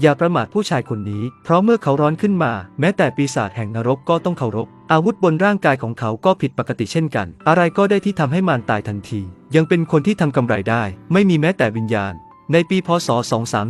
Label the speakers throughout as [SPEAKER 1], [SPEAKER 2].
[SPEAKER 1] อย่าประมาทผู้ชายคนนี้ เพราะเมื่อเขาร้อนขึ้นมา แม้แต่ปีศาจแห่งนรกก็ต้องเคารพ อาวุธบนร่างกายของเขาก็ผิดปกติเช่นกัน อะไรก็ได้ที่ทำให้มารตายทันที ยังเป็นคนที่ทำกำไรได้ ไม่มีแม้แต่วิญญาณ ในปีพศ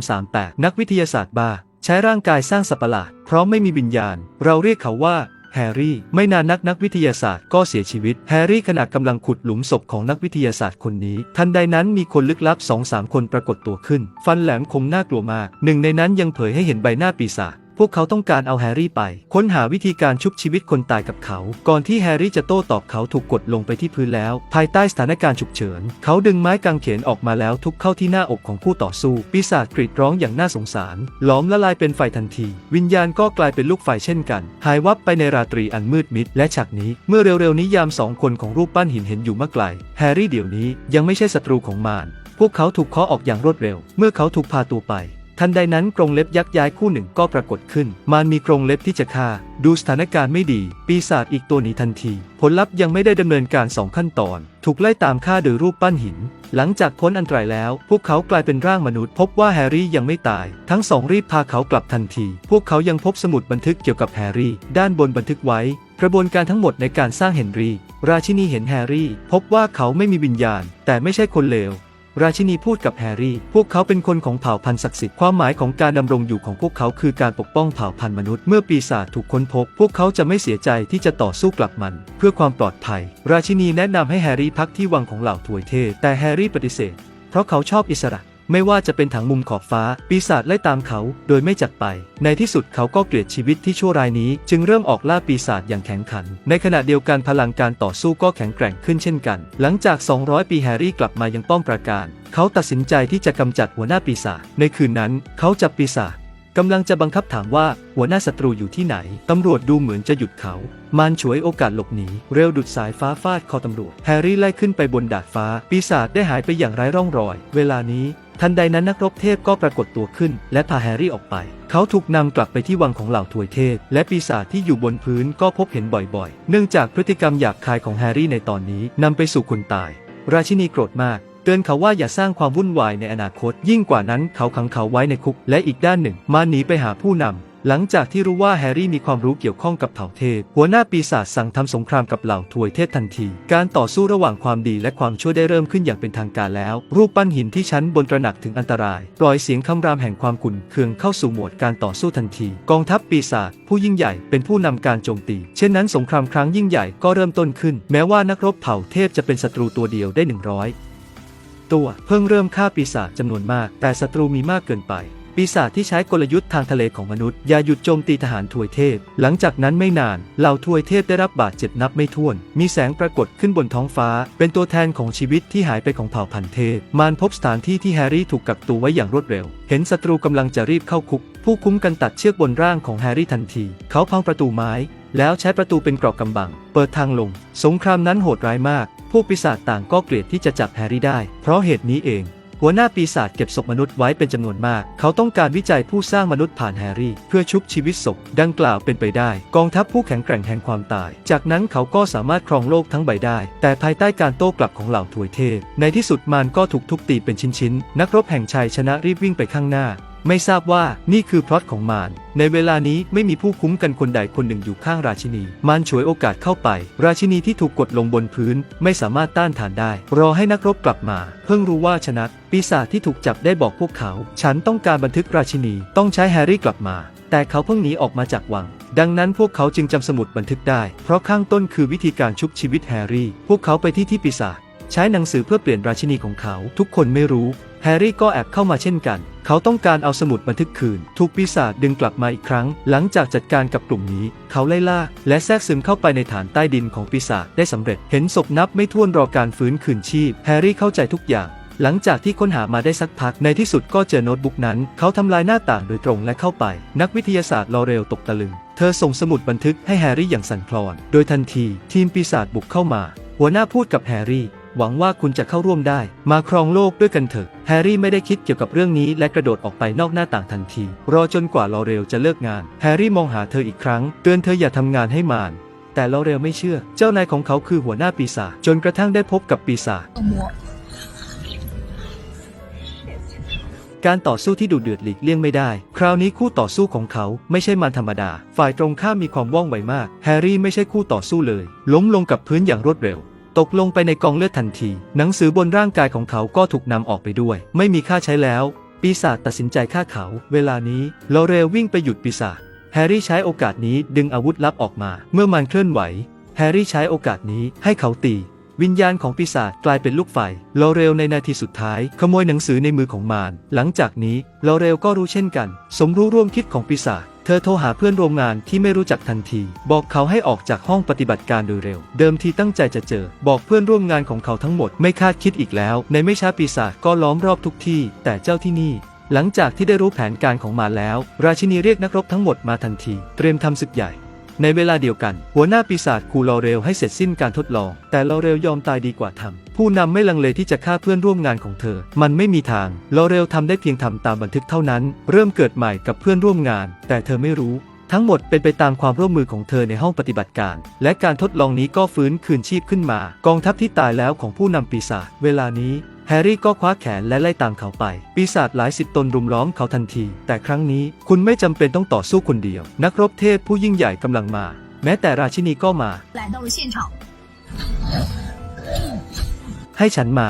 [SPEAKER 1] 2338 นักวิทยาศาสตร์บ้า ใช้ร่างกายสร้างสัตว์ประหลาด เพราะไม่มีวิญญาณ เราเรียกเขาว่า แฮร์รี่ ไม่นานนักนักวิทยาศาสตร์ก็เสียชีวิต แฮร์รี่ขณะกำลังขุดหลุมศพของนักวิทยาศาสตร์คนนี้ ทันใดนั้นมีคนลึกลับสองสามคนปรากฏตัวขึ้น ฟันแหลมคมน่ากลัวมาก หนึ่งในนั้นยังเผยให้เห็นใบหน้าปีศาจ พวกเขาต้องการเอาแฮร์รี่ไป ค้นหาวิธีการชุบชีวิตคนตายกับเขา ก่อนที่แฮร์รี่จะโต้ตอบเขาถูกกดลงไปที่พื้นแล้ว ภายใต้สถานการณ์ฉุกเฉิน เขาดึงไม้กางเขนออกมาแล้วทุบเข้าที่หน้าอกของผู้ต่อสู้ ปีศาจกรีดร้องอย่างน่าสงสาร หลอมละลายเป็นไฟทันที วิญญาณก็กลายเป็นลูกไฟเช่นกัน หายวับไปในราตรีอันมืดมิด และฉากนี้ เมื่อเร็วๆนี้ยามสองคนของรูปปั้นหินเห็นอยู่เมื่อไกล แฮร์รี่เดี๋ยวนี้ยังไม่ใช่ศัตรูของมารพวกเขาถูกเคาะออกอย่างรวดเร็ว เมื่อเขาถูกพาตัวไป ทันใดนั้นกรงเล็บยักษ์ย้ายคู่หนึ่งก็ปรากฏขึ้นมารมีกรงเล็บที่จะฆ่า ดูสถานการณ์ไม่ดี ปีศาจอีกตัวหนีทันที ผลลัพธ์ยังไม่ได้ดำเนินการสองขั้นตอน ถูกไล่ตามฆ่าโดยรูปปั้นหิน หลังจากพ้นอันตรายแล้ว พวกเขากลายเป็นร่างมนุษย์ พบว่าแฮร์รี่ยังไม่ตาย ทั้งสองรีบพาเขากลับทันที พวกเขายังพบสมุดบันทึกเกี่ยวกับแฮร์รี่ ด้านบนบันทึกไว้ กระบวนการทั้งหมดในการสร้างเฮนรี่ ราชินีเห็นแฮร์รี่ พบว่าเขาไม่มีวิญญาณ แต่ไม่ใช่คนเลว ราชินีพูดกับแฮร์รี่ พวกเขาเป็นคนของเผ่าพันธุ์ศักดิ์สิทธิ์ ความหมายของการดำรงอยู่ของพวกเขาคือการปกป้องเผ่าพันธุ์มนุษย์ เมื่อปีศาจถูกค้นพบ พวกเขาจะไม่เสียใจที่จะต่อสู้กลับมัน เพื่อความปลอดภัย ราชินีแนะนำให้แฮร์รี่พักที่วังของเหล่าถวยเทพแต่แฮร์รี่ปฏิเสธ เพราะเขาชอบอิสระ ไม่ว่าจะเป็นถังมุมขอบฟ้า ปีศาจไล่ตามเขา โดยไม่จัดไป ในที่สุดเขาก็เกลียดชีวิตที่ชั่วร้ายนี้ จึงเริ่มออกล่าปีศาจอย่างแข็งขัน ในขณะเดียวกันพลังการต่อสู้ก็แข็งแกร่งขึ้นเช่นกัน หลังจาก 200 ปีแฮร์รี่กลับมายังป้อมปราการ เขาตัดสินใจที่จะกำจัดหัวหน้าปีศาจ ในคืนนั้นเขาจับปีศาจกำลังจะบังคับถามว่าหัวหน้าศัตรูอยู่ที่ไหน ตำรวจดูเหมือนจะหยุดเขา มารฉวยโอกาสหลบหนี เร็วดุดสายฟ้าฟาดคอตำรวจ แฮร์รี่ไล่ขึ้นไปบนดาดฟ้า ปีศาจได้หายไปอย่างไร้ร่องรอย เวลานี้ ทันใดนั้นนักรบเทพก็ปรากฏตัวขึ้น และพาแฮร์รี่ออกไป เขาถูกนำกลับไปที่วังของเหล่าถวยเทพ และปีศาจที่อยู่บนพื้นก็พบเห็นบ่อยๆ เนื่องจากพฤติกรรมหยาบคายของแฮร์รี่ในตอนนี้นำไปสู่คนตาย ราชินีโกรธมากเตือนเขาว่าอย่าสร้างความวุ่นวายในอนาคต ยิ่งกว่านั้นเขาขังเขาไว้ในคุก และอีกด้านหนึ่งมาหนีไปหาผู้นำ หลังจากที่รู้ว่าแฮร์รี่มีความรู้เกี่ยวข้องกับเผ่าเทพ หัวหน้าปีศาจสั่งทำสงครามกับเหล่าถวยเทพทันที การต่อสู้ระหว่างความดีและความชั่วได้เริ่มขึ้นอย่างเป็นทางการแล้ว รูปปั้นหินที่ชั้นบนตระหนักถึงอันตราย ปล่อยเสียงคำรามแห่งความขุ่นเคืองเข้าสู่โหมดการต่อสู้ทันที กองทัพปีศาจผู้ยิ่งใหญ่เป็นผู้นำการโจมตี เช่นนั้นสงครามครั้งยิ่งใหญ่ก็เริ่มต้นขึ้น แม้ว่านักรบเผ่าเทพจะเป็นศัตรูตัวเดียวได้ 100 ตัว เพิ่งเริ่มฆ่าปีศาจจำนวนมาก แต่ศัตรูมีมากเกินไป ปีศาจที่ใช้กลยุทธ์ทางทะเลของมนุษย์อย่าหยุดโจมตีทหารถวยเทพ หลังจากนั้นไม่นาน เหล่าถวยเทพได้รับบาดเจ็บนับไม่ถ้วน มีแสงปรากฏขึ้นบนท้องฟ้า เป็นตัวแทนของชีวิตที่หายไปของเผ่าพันธุ์เทพ มารพบสถานที่ที่แฮร์รี่ถูกกักตัวไว้อย่างรวดเร็ว เห็นศัตรูกำลังจะรีบเข้าคุก ผู้คุ้มกันตัดเชือกบนร่างของแฮร์รี่ทันที เขาพังประตูไม้ แล้วใช้ประตูเป็นกรอบกำบัง เปิดทางลง สงครามนั้นโหดร้ายมาก พวกปีศาจต่างก็เกลียดที่จะจับแฮร์รี่ได้ เพราะเหตุนี้เอง หัวหน้าปีศาจเก็บศพมนุษย์ไว้เป็นจำนวนมาก เขาต้องการวิจัยผู้สร้างมนุษย์ผ่านแฮร์รี่ เพื่อชุบชีวิตศพดังกล่าวเป็นไปได้ กองทัพผู้แข็งแกร่งแห่งความตาย จากนั้นเขาก็สามารถครองโลกทั้งใบได้ แต่ภายใต้การโต้กลับของเหล่าถวยเทพ ในที่สุดมันก็ถูกทุบตีเป็นชิ้นๆ นักรบแห่งชัยชนะรีบวิ่งไปข้างหน้า ไม่ทราบว่านี่คือพล็อตของมารในเวลานี้ไม่มีผู้คุ้มกันคนใดคนหนึ่งอยู่ข้างราชินี มารฉวยโอกาสเข้าไป ราชินีที่ถูกกดลงบนพื้น ไม่สามารถต้านทานได้ รอให้นักรบกลับมา เพิ่งรู้ว่าชนะปีศาจที่ถูกจับได้บอกพวกเขา ฉันต้องการบันทึกราชินีต้องใช้แฮร์รี่กลับมา แต่เขาเพิ่งหนีออกมาจากวัง ดังนั้นพวกเขาจึงจำสมุดบันทึกได้ เพราะข้างต้นคือวิธีการชุบชีวิตแฮร์รี่ พวกเขาไปที่ที่ปีศาจใช้หนังสือเพื่อเปลี่ยนราชินีของเขา ทุกคนไม่รู้ แฮร์รี่ก็แอบเข้ามาเช่นกัน เขาต้องการเอาสมุดบันทึกคืน ถูกปีศาจดึงกลับมาอีกครั้ง หลังจากจัดการกับกลุ่มนี้ เขาไล่ล่า และแทรกซึมเข้าไปในฐานใต้ดินของปีศาจได้สำเร็จ เห็นศพนับไม่ถ้วนรอการฟื้นคืนชีพ แฮร์รี่เข้าใจทุกอย่างหลังจากที่ค้นหามาได้สักพักในที่สุดก็เจอโน้ตบุ๊กนั้น เขาทำลายหน้าต่างโดยตรงและเข้าไป นักวิทยาศาสตร์ลอเรลตกตะลึง เธอส่งสมุดบันทึกให้แฮร์รี่อย่างสั่นคลอน โดยทันที ทีมปีศาจบุกเข้ามา หัวหน้าพูดกับแฮร์รี่ หวังว่าคุณจะเข้าร่วมได้ มาครองโลกด้วยกันเถอะ แฮร์รี่ไม่ได้คิดเกี่ยวกับเรื่องนี้และกระโดดออกไปนอกหน้าต่างทันที รอจนกว่าลอเรลจะเลิกงาน แฮร์รี่มองหาเธออีกครั้ง เตือนเธออย่าทำงานให้มาน แต่ลอเรลไม่เชื่อ เจ้านายของเขาคือหัวหน้าปีศาจจนกระทั่งได้พบกับปีศาจ。การต่อสู้ที่ดุเดือดหลีกเลี่ยงไม่ได้ คราวนี้คู่ต่อสู้ของเขาไม่ใช่มารธรรมดา ฝ่ายตรงข้ามมีความว่องไวมาก แฮร์รี่ไม่ใช่คู่ต่อสู้เลย ล้มลงกับพื้นอย่างรวดเร็ว ตกลงไปในกองเลือดทันที หนังสือบนร่างกายของเขาก็ถูกนำออกไปด้วย ไม่มีค่าใช้แล้ว ปีศาจตัดสินใจฆ่าเขา เวลานี้ลอเรลวิ่งไปหยุดปีศาจแฮร์รี่ใช้โอกาสนี้ดึงอาวุธลับออกมา เมื่อมันเคลื่อนไหว แฮร์รี่ใช้โอกาสนี้ให้เขาตี วิญญาณของปีศาจกลายเป็นลูกไฟลอเรลในนาทีสุดท้าย ขโมยหนังสือในมือของมารหลังจากนี้ลอเรลก็รู้เช่นกัน สมรู้ร่วมคิดของปีศาจเธอโทรหาเพื่อนร่วมงานที่ไม่รู้จักทันที บอกเขาให้ออกจากห้องปฏิบัติการโดยเร็ว เดิมทีตั้งใจจะเจอ บอกเพื่อนร่วมงานของเขาทั้งหมดไม่คาดคิดอีกแล้ว ในไม่ช้าปีศาจก็ล้อมรอบทุกที่ แต่เจ้าที่นี่ หลังจากที่ได้รู้แผนการของมารแล้ว ราชินีเรียกนักรบทั้งหมดมาทันที เตรียมทำศึกใหญ่ ในเวลาเดียวกัน หัวหน้าปีศาจคูลอเรลให้เสร็จสิ้นการทดลอง แต่ลอเรลยอมตายดีกว่าทำผู้นำไม่ลังเลที่จะฆ่าเพื่อนร่วมงานของเธอ มันไม่มีทางลอเรลทำได้เพียงทำตามบันทึกเท่านั้น เริ่มเกิดใหม่กับเพื่อนร่วมงาน แต่เธอไม่รู้ ทั้งหมดเป็นไปตามความร่วมมือของเธอในห้องปฏิบัติการ และการทดลองนี้ก็ฟื้นคืนชีพขึ้นมา กองทัพที่ตายแล้วของผู้นำปีศาจเวลานี้ แฮร์รี่ก็คว้าแขนและไล่ตามเขาไป ปีศาจหลายสิบตนรุมร้อมเขาทันที แต่ครั้งนี้คุณไม่จำเป็นต้องต่อสู้คนเดียว นักรบเทพผู้ยิ่งใหญ่กำลังมา แม้แต่ราชินีก็มาให้ฉันมา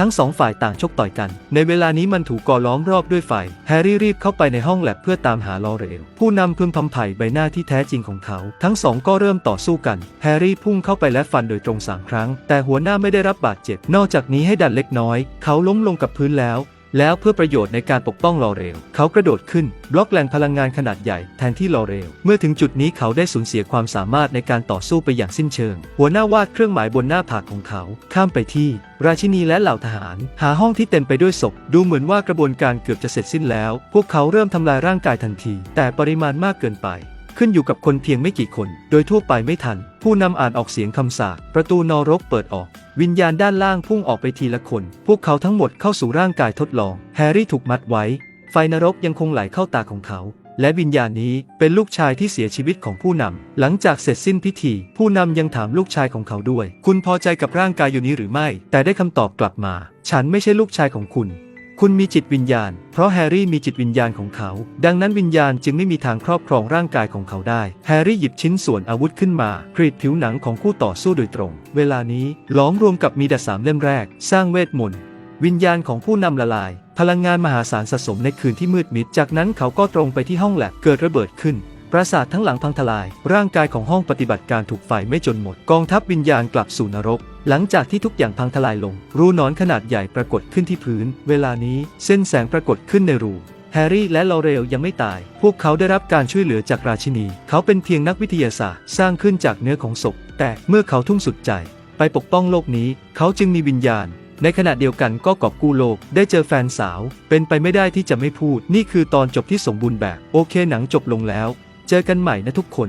[SPEAKER 1] ทั้งสองฝ่ายต่างชกต่อยกัน ในเวลานี้มันถูกก่อล้อมรอบด้วยไฟ แฮร์รี่รีบเข้าไปในห้องแลบเพื่อตามหาลอเรล ผู้นำพึมพำไผ่ใบหน้าที่แท้จริงของเขา ทั้งสองก็เริ่มต่อสู้กัน แฮร์รี่พุ่งเข้าไปและฟันโดยตรงสามครั้ง แต่หัวหน้าไม่ได้รับบาดเจ็บ นอกจากนี้ให้ดันเล็กน้อย เขาล้มลงกับพื้นแล้ว แล้วเพื่อประโยชน์ในการปกป้องลอเรล เขากระโดดขึ้น บล็อกแหล่งพลังงานขนาดใหญ่แทนที่ลอเรล เมื่อถึงจุดนี้เขาได้สูญเสียความสามารถในการต่อสู้ไปอย่างสิ้นเชิง หัวหน้าวาดเครื่องหมายบนหน้าผากของเขา ข้ามไปที่ ราชินีและเหล่าทหาร หาห้องที่เต็มไปด้วยศพ ดูเหมือนว่ากระบวนการเกือบจะเสร็จสิ้นแล้ว พวกเขาเริ่มทำลายร่างกายทันที แต่ปริมาณมากเกินไป ขึ้นอยู่กับคนเพียงไม่กี่คน โดยทั่วไปไม่ทัน ผู้นำอ่านออกเสียงคำสาปประตูนรกเปิดออก วิญญาณด้านล่างพุ่งออกไปทีละคน พวกเขาทั้งหมดเข้าสู่ร่างกายทดลอง แฮร์รี่ถูกมัดไว้ ไฟนรกยังคงไหลเข้าตาของเขา และวิญญาณนี้เป็นลูกชายที่เสียชีวิตของผู้นำ หลังจากเสร็จสิ้นพิธี ผู้นำยังถามลูกชายของเขาด้วย คุณพอใจกับร่างกายอยู่นี้หรือไม่ แต่ได้คำตอบกลับมา ฉันไม่ใช่ลูกชายของคุณ คุณมีจิตวิญญาณ เพราะแฮร์รี่มีจิตวิญญาณของเขา ดังนั้นวิญญาณจึงไม่มีทางครอบครองร่างกายของเขาได้ แฮร์รี่หยิบชิ้นส่วนอาวุธขึ้นมากรีดผิวหนังของคู่ต่อสู้โดยตรง เวลานี้ล้อมรวมกับมีดาสามเล่มแรก สร้างเวทมนต์วิญญาณของผู้นำละลาย พลังงานมหาศาลสะสมในคืนที่มืดมิด จากนั้นเขาก็ตรงไปที่ห้องแลบเกิดระเบิดขึ้น ปราสาททั้งหลังพังทลาย ร่างกายของห้องปฏิบัติการถูกไฟไม่จนหมด กองทัพวิญญาณกลับสู่นรก หลังจากที่ทุกอย่างพังทลายลง รูนอนขนาดใหญ่ปรากฏขึ้นที่พื้น เวลานี้เส้นแสงปรากฏขึ้นในรูแฮร์รี่และลอเรลยังไม่ตาย พวกเขาได้รับการช่วยเหลือจากราชินี เขาเป็นเพียงนักวิทยาศาสตร์ สร้างขึ้นจากเนื้อของศพ แต่เมื่อเขาทุ่มสุดใจ ไปปกป้องโลกนี้ เขาจึงมีวิญญาณ ในขณะเดียวกันก็กอบกู้โลก ได้เจอแฟนสาว เป็นไปไม่ได้ที่จะไม่พูด นี่คือตอนจบที่สมบูรณ์แบบ โอเคหนังจบลงแล้ว เจอกันใหม่นะทุกคน